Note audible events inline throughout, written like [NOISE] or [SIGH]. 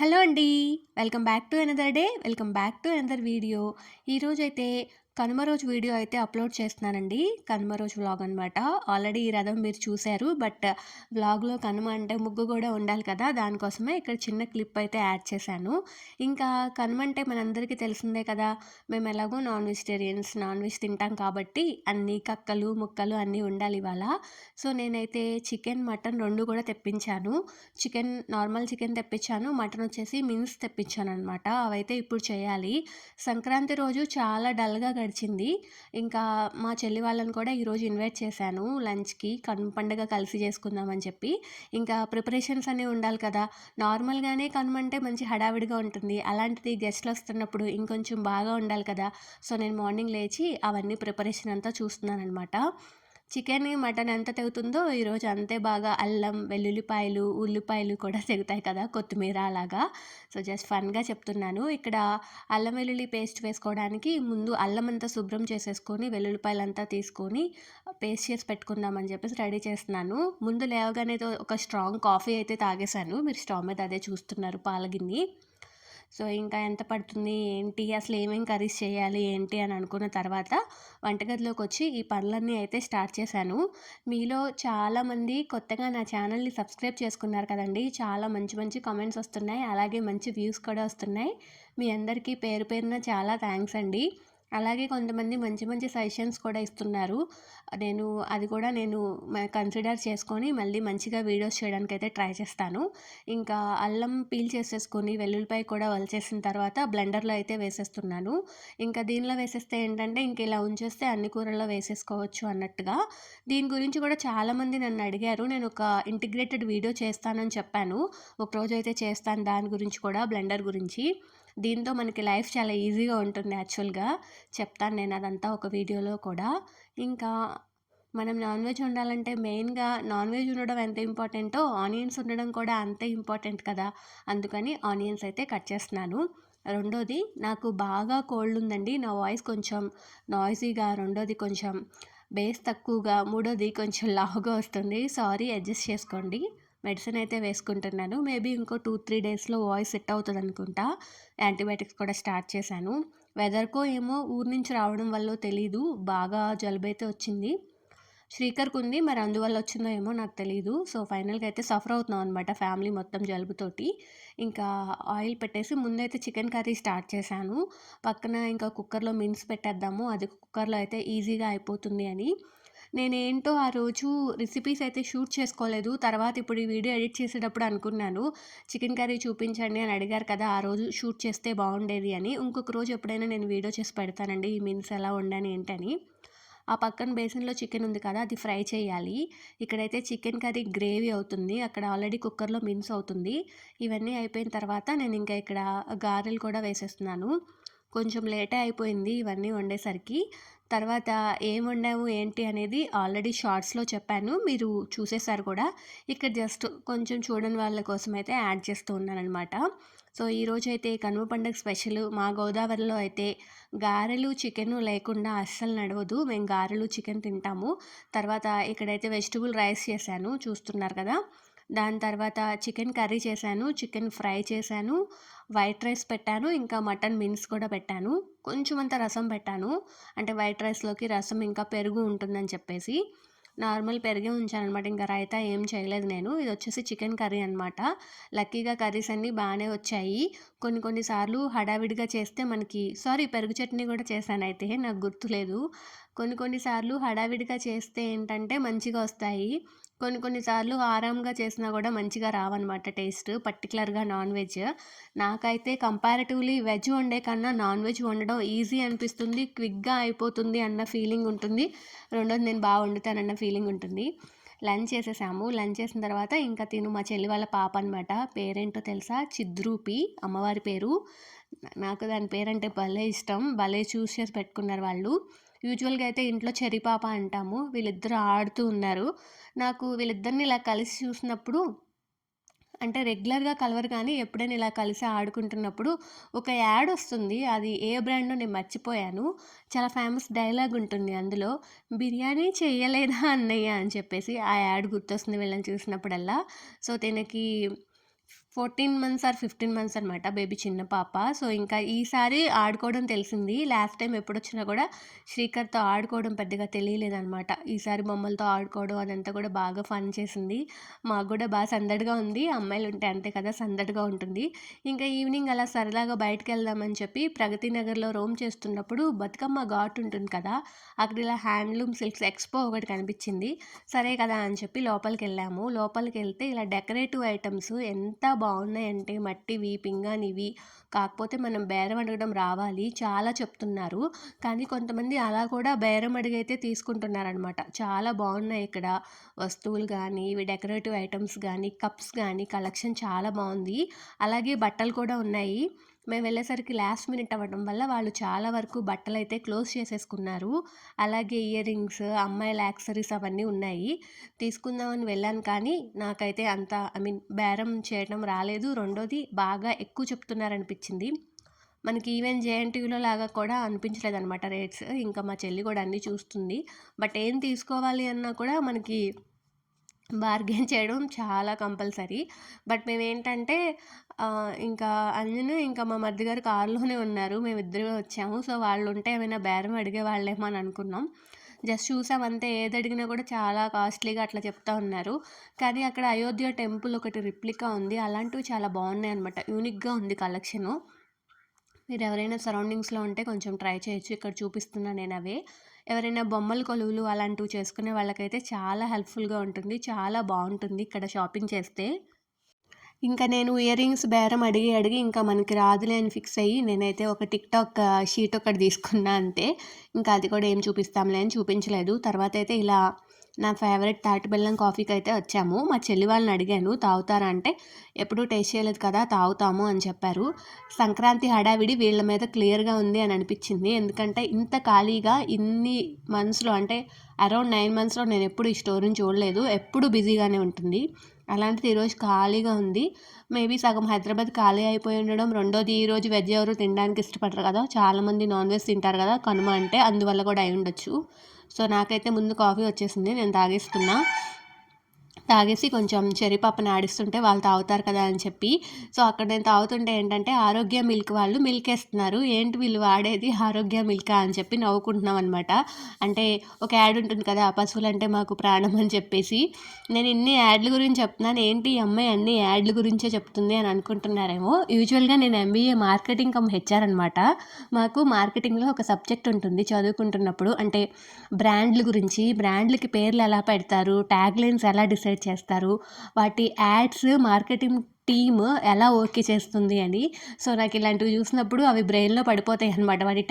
Hello అండి. Welcome back to another day. Welcome back to another video. ఈరోజైతే కనుమ రోజు video అయితే అప్లోడ్ చేస్తున్నానండి. కనుమ రోజు వ్లాగ్ అనమాట ఆల్రెడీ ఈ రథం మీరు చూశారు. బట్ వ్లాగ్లో కనుమ అంటే ముగ్గు కూడా ఉండాలి కదా. దానికోసమే ఇక్కడ చిన్న క్లిప్ అయితే యాడ్ చేశాను. ఇంకా కనుమ అంటే మనందరికీ తెలిసిందే కదా. మేము ఎలాగో నాన్ వెజిటేరియన్స్ నాన్ వెజ్ తింటాం కాబట్టి అన్ని కక్కలు ముక్కలు అన్నీ ఉండాలి ఇవాళ. సో నేనైతే చికెన్ మటన్ రెండు కూడా తెప్పించాను. చికెన్ నార్మల్ చికెన్ తెప్పించాను. మటన్ వచ్చేసి మిన్స్ తెప్పించాను అనమాట అవైతే ఇప్పుడు చేయాలి. సంక్రాంతి రోజు చాలా డల్గా గడి గడిచింది ఇంకా మా చెల్లి వాళ్ళని కూడా ఈరోజు ఇన్వైట్ చేశాను. లంచ్కి కను పండుగ కలిసి చేసుకుందామని చెప్పి. ఇంకా ప్రిపరేషన్స్ అన్నీ ఉండాలి కదా. నార్మల్గానే కనుమంటే మంచి హడావిడిగా ఉంటుంది. అలాంటిది గెస్ట్లు వస్తున్నప్పుడు ఇంకొంచెం బాగా ఉండాలి కదా. సో నేను మార్నింగ్ లేచి అవన్నీ ప్రిపరేషన్ అంతా చూస్తున్నాను అనమాట చికెన్ మటన్ ఎంత తెగుతుందో ఈరోజు అంతే బాగా అల్లం వెల్లుల్లిపాయలు ఉల్లిపాయలు కూడా [LAUGHS] తెగుతాయి కదా కొత్తిమీర అలాగా. సో జస్ట్ ఫన్గా చెప్తున్నాను. ఇక్కడ అల్లం వెల్లుల్లి పేస్ట్ వేసుకోవడానికి ముందు అల్లం అంతా శుభ్రం చేసేసుకొని వెల్లుల్లిపాయలు అంతా తీసుకొని పేస్ట్ చేసి పెట్టుకుందామని చెప్పేసి రెడీ చేస్తున్నాను. ముందు లేవగానే ఒక స్ట్రాంగ్ కాఫీ అయితే తాగేశాను. మీరు స్టవ్ మీద అదే చూస్తున్నారు పాలగిన్ని. సో ఇంకా ఎంత పడుతుంది ఏంటి అసలు ఏమేమి కర్రీస్ చేయాలి ఏంటి అని అనుకున్న తర్వాత వంటగదిలోకి వచ్చి ఈ పనులన్నీ అయితే స్టార్ట్ చేశాను. మీలో చాలామంది కొత్తగా నా ఛానల్ని సబ్స్క్రైబ్ చేసుకున్నారు కదండి చాలా మంచి మంచి కామెంట్స్ వస్తున్నాయి అలాగే మంచి వ్యూస్ కూడా వస్తున్నాయి. మీ అందరికీ పేరు పేరున చాలా థ్యాంక్స్ అండి. అలాగే కొంతమంది మంచి మంచి సజెషన్స్ కూడా ఇస్తున్నారు. నేను అది కూడా నేను కన్సిడర్ చేసుకొని మళ్ళీ మంచిగా వీడియోస్ చేయడానికి అయితే ట్రై చేస్తాను. ఇంకా అల్లం పీల్ చేసేసుకొని వెల్లుల్లిపాయ కూడా వలిచేసిన తర్వాత బ్లెండర్లో అయితే వేసేస్తున్నాను. ఇంకా దీనిలో వేసేస్తే ఏంటంటే ఇంక ఇలా ఉంచేస్తే అన్ని కూరల్లో వేసేసుకోవచ్చు అన్నట్టుగా. దీని గురించి కూడా చాలామంది నన్ను అడిగారు. నేను ఒక ఇంటిగ్రేటెడ్ వీడియో చేస్తానని చెప్పాను. ఒకరోజు అయితే చేస్తాను దాని గురించి కూడా బ్లెండర్ గురించి. దీంతో మనకి లైఫ్ చాలా ఈజీగా ఉంటుంది యాక్చువల్గా. చెప్తాను నేను అదంతా ఒక వీడియోలో కూడా. ఇంకా మనం నాన్ వెజ్ ఉండాలంటే మెయిన్గా నాన్ వెజ్ ఉండడం ఎంత ఇంపార్టెంటో ఆనియన్స్ ఉండడం కూడా అంతే ఇంపార్టెంట్ కదా. అందుకని ఆనియన్స్ అయితే కట్ చేస్తున్నాను. రెండోది నాకు బాగా కోల్డ్ ఉందండి. నా వాయిస్ కొంచెం నాయిసీగా రెండోది కొంచెం బేస్ తక్కువగా మూడోది కొంచెం లావుగా వస్తుంది. సారీ అడ్జస్ట్ చేసుకోండి. మెడిసిన్ అయితే వేసుకుంటున్నాను. మేబీ ఇంకో టూ త్రీ డేస్లో వాయిస్ సెట్ అవుతుంది అనుకుంటా యాంటీబయాటిక్స్ కూడా స్టార్ట్ చేశాను. వెదర్కో ఏమో ఊరి నుంచి రావడం వల్ల తెలీదు. బాగా జలుబు అయితే వచ్చింది. శ్రీకర్కి ఉంది. మరి అందువల్ల వచ్చిందో ఏమో నాకు తెలియదు సో ఫైనల్గా అయితే సఫర్ అవుతున్నాం అనమాట ఫ్యామిలీ మొత్తం జలుబుతోటి. ఇంకా ఆయిల్ పెట్టేసి ముందైతే చికెన్ కర్రీ స్టార్ట్ చేశాను. పక్కన ఇంకా కుక్కర్లో మిన్స్ పెట్టేద్దాము. అది కుక్కర్లో అయితే ఈజీగా అయిపోతుంది అని. నేనేంటో ఆ రోజు రెసిపీస్ అయితే షూట్ చేసుకోలేదు. తర్వాత ఇప్పుడు ఈ వీడియో ఎడిట్ చేసేటప్పుడు అనుకున్నాను. చికెన్ కర్రీ చూపించండి అని అడిగారు కదా ఆ రోజు షూట్ చేస్తే బాగుండేది అని. ఇంకొక రోజు ఎప్పుడైనా నేను వీడియో చేసి పెడతానండి ఈ మీన్స్ ఎలా ఉండని ఏంటని. ఆ పక్కన బేసిన్లో చికెన్ ఉంది కదా అది ఫ్రై చేయాలి. ఇక్కడైతే చికెన్ కర్రీ గ్రేవీ అవుతుంది. అక్కడ ఆల్రెడీ కుక్కర్లో మిన్స్ అవుతుంది. ఇవన్నీ అయిపోయిన తర్వాత నేను ఇంకా ఇక్కడ గారెలు కూడా వేసేస్తున్నాను. కొంచెం లేటే అయిపోయింది ఇవన్నీ వండేసరికి. తర్వాత ఏం వండాము ఏంటి అనేది ఆల్రెడీ షార్ట్స్లో చెప్పాను మీరు చూసేసారు కూడా. ఇక్కడ జస్ట్ కొంచెం చూడని వాళ్ళ కోసం అయితే యాడ్ చేస్తూ ఉన్నానమాట సో ఈరోజు అయితే కనుమ పండుగ స్పెషల్ మా గోదావరిలో అయితే గారెలు చికెన్ లేకుండా అస్సలు నడవదు. మేము గారెలు చికెన్ తింటాము. తర్వాత ఇక్కడైతే వెజిటబుల్ రైస్ చేశాను చూస్తున్నారు కదా. దాని తర్వాత చికెన్ కర్రీ చేశాను చికెన్ ఫ్రై చేశాను వైట్ రైస్ పెట్టాను ఇంకా మటన్ మిన్స్ కూడా పెట్టాను. కొంచెం అంత రసం పెట్టాను. అంటే వైట్ రైస్లోకి రసం ఇంకా పెరుగు ఉంటుందని చెప్పేసి నార్మల్ పెరిగే ఉంచాను అనమాట ఇంకా రైతా ఏం చేయలేదు నేను. ఇది వచ్చేసి చికెన్ కర్రీ అనమాట లక్కీగా కర్రీస్ అన్నీ బాగానే వచ్చాయి. కొన్ని కొన్నిసార్లు హడావిడిగా చేస్తే మనకి సారీ పెరుగు చట్నీ కూడా చేశాను అయితే నాకు గుర్తులేదు. కొన్ని కొన్నిసార్లు హడావిడిగా చేస్తే ఏంటంటే మంచిగా వస్తాయి. కొన్ని కొన్నిసార్లు ఆరాంగా చేసినా కూడా మంచిగా రావన్నమాట టేస్ట్ పర్టికులర్గా నాన్ వెజ్. నాకైతే కంపారిటివ్లీ వెజ్ వండే కన్నా నాన్ వెజ్ వండడం ఈజీ అనిపిస్తుంది క్విక్గా అయిపోతుంది అన్న ఫీలింగ్ ఉంటుంది. రెండోది నేను బాగా వండుతానన్న ఫీలింగ్ ఉంటుంది. లంచ్ చేసేసాము. లంచ్ చేసిన తర్వాత ఇంకా తిను మా చెల్లి వాళ్ళ పాప అనమాట పేరేంటో తెలుసా? చిద్రూపి అమ్మవారి పేరు. నాకు దాని పేరంటే భలే ఇష్టం. భలే చూస్ చేసి పెట్టుకున్నారు వాళ్ళు. యూజువల్గా అయితే ఇంట్లో చెరిపాప అంటాము. వీళ్ళిద్దరూ ఆడుతూ ఉన్నారు. నాకు వీళ్ళిద్దరిని ఇలా కలిసి చూసినప్పుడు అంటే రెగ్యులర్గా కలవరు కానీ ఎప్పుడైనా ఇలా కలిసి ఆడుకుంటున్నప్పుడు ఒక యాడ్ వస్తుంది. అది ఏ బ్రాండ్ నేను మర్చిపోయాను. చాలా ఫేమస్ డైలాగ్ ఉంటుంది అందులో బిర్యానీ చేయలేదా అన్నయ్య? అని చెప్పేసి ఆ యాడ్ గుర్తొస్తుంది వీళ్ళని చూసినప్పుడల్లా. సో తినకి 14 మంత్స్ ఆర్ 15 మంత్స్ అనమాట బేబీ చిన్న పాప. సో, ఇంకా ఈసారి ఆడుకోవడం తెలిసింది. లాస్ట్ టైమ్ ఎప్పుడొచ్చినా కూడా శ్రీకర్‌తో ఆడుకోవడం పెద్దగా తెలియలేదనమాట. ఈసారి బొమ్మలతో ఆడుకోవడం అదంతా కూడా బాగా ఫన్ చేసింది. మాకు కూడా బాగా సందడిగా ఉంది. అమ్మాయిలుంటే అంతే కదా! సందడిగా ఉంటుంది. ఇంకా ఈవినింగ్ అలా సరదాగా బయటికెళ్దామని చెప్పి ప్రగతి నగర్‌లో రోమ్ చేస్తున్నప్పుడు బతుకమ్మ ఘాట్ ఉంటుంది కదా! అక్కడ ఇలా హ్యాండ్లూమ్ సిల్క్స్ ఎక్స్‌పో ఒకటి కనిపించింది. సరే కదా అని చెప్పి లోపలికి వెళ్ళాము లోపలికి వెళ్తే ఇలా డెకరేటివ్ ఐటమ్స్ ఎంత బాగున్నాయంటే మట్టివి, పింగాణివి కాకపోతే మనం బేరం అడగడం రావాలి. చాలా చెప్తున్నారు. కానీ కొంతమంది అలా కూడా బేరం అడిగైతే తీసుకుంటున్నారనమాట. చాలా బాగున్నాయి ఇక్కడ వస్తువులు కానీ ఇవి డెకరేటివ్ ఐటమ్స్ కానీ కప్స్ కానీ కలెక్షన్ చాలా బాగుంది. అలాగే బట్టలు కూడా ఉన్నాయి. మేము వెళ్ళేసరికి లాస్ట్ మినిట్ అవ్వడం వల్ల వాళ్ళు చాలా వరకు బట్టలైతే క్లోజ్ చేసేసుకున్నారు. అలాగే ఇయర్ రింగ్స్, అమ్మాయిల యాక్సరీస్ అవన్నీ ఉన్నాయి. తీసుకుందామని వెళ్ళాను కానీ నాకైతే అంత ఐ మీన్ బేరం చేయడం రాలేదు. రెండోది బాగా ఎక్కువ చెప్తున్నారనిపించింది. మనకి ఈవెన్ జేఎన్‌టీయూలో లాగా కూడా అనిపించలేదు అనమాట రేట్స్. ఇంకా మా చెల్లి కూడా అన్నీ చూస్తుంది. బట్ ఏం తీసుకోవాలి అన్నా కూడా మనకి బార్గెన్ చేయడం చాలా కంపల్సరీ. బట్ మేమేంటంటే ఇంకా అంజను ఇంకా మా మరిది గారు కారులోనే ఉన్నారు. మేమిద్దరమే వచ్చాము. సో, వాళ్ళు ఉంటే ఏమైనా బేరం అడిగే వాళ్ళేమో అని అనుకున్నాం. జస్ట్ చూసాం అంతే. అడిగినా కూడా చాలా కాస్ట్‌లీగా అట్లా చెప్తా ఉన్నారు. కానీ అక్కడ అయోధ్య టెంపుల్ ఒకటి రిప్లికా ఉంది. అలాంటివి చాలా బాగున్నాయి అనమాట యూనిక్‌గా ఉంది కలెక్షను. మీరు ఎవరైనా సరౌండింగ్స్‌లో ఉంటే కొంచెం ట్రై చేయొచ్చు. ఇక్కడ చూపిస్తున్నా అవే ఎవరైనా బొమ్మల కొలువులు అలాంటివి చేసుకునే వాళ్ళకైతే చాలా హెల్ప్‌ఫుల్‌గా ఉంటుంది. చాలా బాగుంటుంది ఇక్కడ షాపింగ్ చేస్తే. ఇంకా నేను ఇయర్ రింగ్స్ బేరం అడిగి, అడిగి ఇంకా మనకి రాదులే అని ఫిక్స్ అయ్యి నేనైతే ఒక టిక్‌టాక్ షీట్ ఒకటి తీసుకున్నా అంతే. ఇంకా అది కూడా ఏం చూపిస్తాంలే అని చూపించలేదు. తర్వాత అయితే ఇలా నా ఫేవరెట్ తాటి బెల్లం అయితే వచ్చాము. మా చెల్లి వాళ్ళని అడిగాను తాగుతారా అంటే, ఎప్పుడూ టేస్ట్ చేయలేదు కదా! తాగుతాము అని చెప్పారు. సంక్రాంతి హడావిడి వీళ్ళ మీద క్లియర్‌గా ఉంది అని అనిపించింది. ఎందుకంటే ఇంత ఖాళీగా ఇన్ని మంత్స్‌లో అంటే అరౌండ్ నైన్ మంత్స్‌లో నేను ఎప్పుడు ఈ స్టోరీని చూడలేదు. ఎప్పుడూ బిజీగానే ఉంటుంది. అలాంటిది ఈరోజు ఖాళీగా ఉంది. మేబీ సగం హైదరాబాద్ ఖాళీ అయిపోయి ఉండడం. రెండోది ఈరోజు వెజ్ ఎవరు తినడానికి ఇష్టపడరు కదా! చాలామంది నాన్ వెజ్ తింటారు కదా! కనుమ అంటే అందువల్ల కూడా అయి ఉండొచ్చు సో, నాకైతే ముందు కాఫీ వచ్చేసింది. నేను తాగేస్తున్నా. తాగేసి కొంచెం చెర్రీ పాపని ఆడిస్తుంటే వాళ్ళు తాగుతారు కదా అని చెప్పి. సో, అక్కడ నేను తాగుతుంటే ఏంటంటే ఆరోగ్య మిల్క్ వాళ్ళు మిల్క్ వేస్తున్నారు ఏంటి వీళ్ళు వాడేది ఆరోగ్య మిల్కా అని చెప్పి నవ్వుకుంటున్నాం అనమాట. అంటే ఒక యాడ్ ఉంటుంది కదా! పశువులంటే మాకు ప్రాణం అని చెప్పేసి. నేను ఇన్ని యాడ్ల గురించి చెప్తున్నాను. ఏంటి ఈ అమ్మాయి అన్ని యాడ్ల గురించే చెప్తుంది అని అనుకుంటున్నారేమో. యూజువల్‌గా నేను ఎంబీఏ మార్కెటింగ్ కమ్ హెచ్ఆర్ అనమాట. మాకు మార్కెటింగ్‌లో ఒక సబ్జెక్ట్ ఉంటుంది చదువుకుంటున్నప్పుడు. అంటే బ్రాండ్‌ల గురించి, బ్రాండ్‌లకి పేర్లు ఎలా పెడతారు, ట్యాగ్ లైన్స్ ఎలా డిసైడ్ చేస్తారు, వాటి యాడ్స్ మార్కెటింగ్ టీమ్ ఎలా ఓకే చేస్తుంది అని. సో, నాకు ఇలాంటివి చూసినప్పుడు అవి బ్రెయిన్‌లో పడిపోతాయి అనమాట. వాటి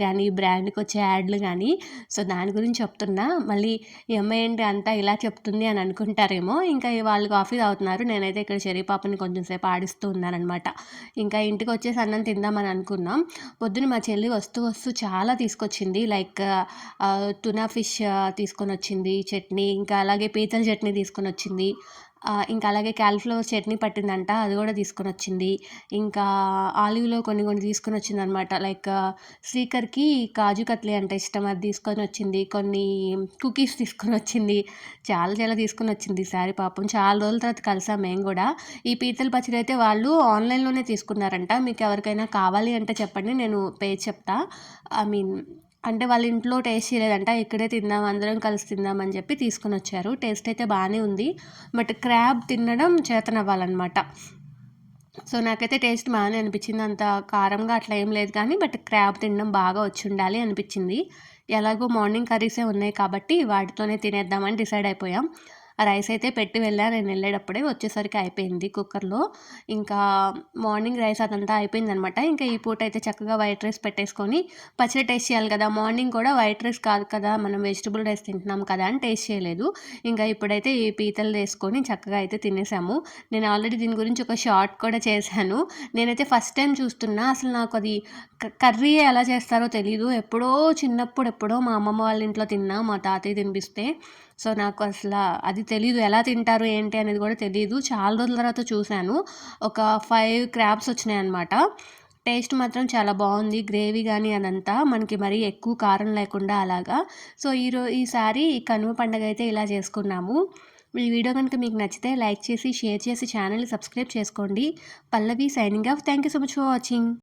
కానీ బ్రాండ్కి వచ్చే యాడ్లు కానీ సో, దాని గురించి చెప్తున్నా. మళ్ళీ ఈ అమ్మాయి ఏంటి అంతా ఇలా చెప్తుంది అని అనుకుంటారేమో. ఇంకా వాళ్ళు కాఫీ తాగుతున్నారు. నేనైతే ఇక్కడ చెర్రీ పాపని కొంచెం సేపు ఆడిస్తూ ఉన్నానమాట ఇంకా ఇంటికి వచ్చేసి అన్నం తిందామని అనుకున్నాం. పొద్దున మా చెల్లి వస్తూ, వస్తూ చాలా తీసుకొచ్చింది. లైక్ తునా టునా ఫిష్ తీసుకొనొచ్చింది చట్నీ, ఇంకా అలాగే పీతల చట్నీ తీసుకొని వచ్చింది ఇంకా అలాగే క్యాలిఫ్లవర్ చట్నీ పట్టిందంట. అది కూడా తీసుకొనొచ్చింది. ఇంకా ఆలివ్‌లో కొన్ని, కొన్ని తీసుకొనొచ్చిందనమాట. లైక్ శ్రీకర్‌కి కాజు కత్లీ అంటే ఇష్టం. అది తీసుకొని వచ్చింది కొన్ని కుకీస్ తీసుకొని వచ్చింది చాలా, చాలా తీసుకొని వచ్చింది ఈసారి పాపం. చాలా రోజుల తర్వాత కలిసాం మేము కూడా. ఈ పీతల పచ్చడి అయితే వాళ్ళు ఆన్‌లైన్‌లోనే తీసుకున్నారంట. మీకు ఎవరికైనా కావాలి అంటే చెప్పండి. నేను పేరు చెప్తా. ఐ మీన్ అంటే వాళ్ళ ఇంట్లో టేస్ట్ చేయలేదంట. ఇక్కడే తిందాం అందరం కలిసి తిందాం అని చెప్పి తీసుకొనొచ్చారు. టేస్ట్ అయితే బాగానే ఉంది. బట్ క్రాబ్ తినడం చేతనవ్వాలనమాట. సో, నాకైతే టేస్ట్ బాగానే అనిపించింది. అంత కారంగా అట్లా ఏం లేదు కానీ బట్ క్రాబ్ తినడం బాగా వచ్చుండాలి అనిపించింది. ఎలాగో మార్నింగ్ కర్రీసే ఉన్నాయి కాబట్టి వాటితోనే తినేద్దామని డిసైడ్ అయిపోయాం. రైస్ అయితే పెట్టి వెళ్ళా నేను వెళ్ళేటప్పుడే. వచ్చేసరికి అయిపోయింది కుక్కర్‌లో. ఇంకా మార్నింగ్ రైస్ అదంతా అయిపోయిందనమాట. ఇంకా ఈ పూట అయితే చక్కగా వైట్ రైస్ పెట్టేసుకొని పచ్చడి టేస్ట్ చేయాలి కదా! మార్నింగ్ కూడా వైట్ రైస్ కాదు కదా! మనం వెజిటబుల్ రైస్ తింటున్నాం కదా! అని టేస్ట్ చేయలేదు. ఇంకా ఇప్పుడైతే ఈ పీతలు వేసుకొని చక్కగా అయితే తినేసాము. నేను ఆల్రెడీ దీని గురించి ఒక షార్ట్ కూడా చేశాను. నేనైతే ఫస్ట్ టైం చూస్తున్నా. అసలు నాకు అది కర్రీ ఎలా చేస్తారో తెలీదు. ఎప్పుడో చిన్నప్పుడు ఎప్పుడో మా అమ్మమ్మ వాళ్ళ ఇంట్లో తిన్నా. మా తాతయ్య తినిపిస్తే. సో, నాకు అసలు అది తెలీదు. ఎలా తింటారు ఏంటి అనేది కూడా తెలియదు చాలా రోజుల తర్వాత చూశాను ఒక ఫైవ్ క్రాబ్స్ వచ్చినాయనమాట. టేస్ట్ మాత్రం చాలా బాగుంది. గ్రేవీ కానీ అదంతా మనకి మరీ ఎక్కువ కారం లేకుండా అలాగా. సో, ఈరో ఈసారి ఈ కనుమ పండగ అయితే ఇలా చేసుకున్నాము. ఈ వీడియో కనుక మీకు నచ్చితే లైక్ చేసి షేర్ చేసి ఛానల్ని సబ్స్క్రైబ్ చేసుకోండి Pallavi signing off thank you so much for watching